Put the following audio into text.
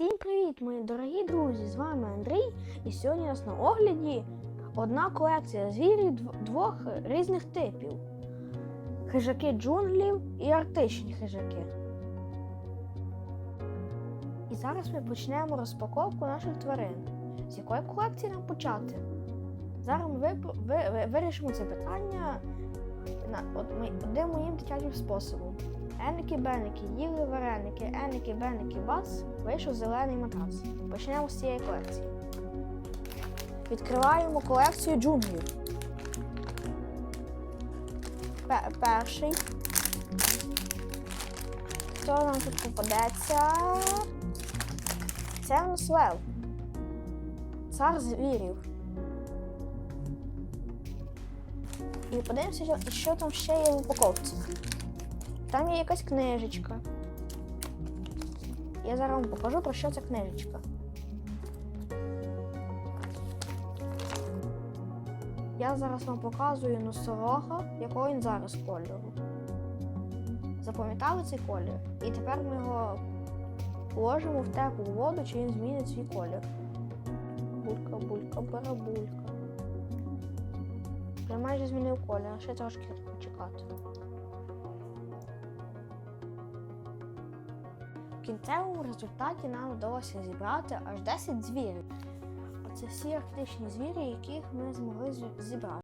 Всім привіт, мої дорогі друзі! З вами Андрій. І сьогодні у нас на огляді одна колекція звірів двох різних типів: хижаки джунглів і арктичні хижаки. І зараз ми почнемо розпаковку наших тварин. З якої колекції нам почати? Зараз ми вирішимо це питання от, одним моїм дитячим способом. Еники Беники їли вареники, еники Беники бас, вийшов зелений матрас. Почнемо з цієї колекції. Відкриваємо колекцію джунглів. Перший. Хто нам тут попадеться? Це нас лев. Цар звірів. І подивимося, що там ще є в упаковці. Там є якась книжечка. Я зараз вам покажу, про що ця книжечка. Я зараз вам показую носорога, якого він зараз кольору. Запам'ятали цей колір? І тепер ми його положимо в теплу воду, чи він змінить свій колір. Булька, булька, барабулька. Вже майже змінив колір, ще трошки почекати. В кінцевому результаті нам вдалося зібрати аж 10 звірів. Це всі арктичні звірі, яких ми змогли зібрати.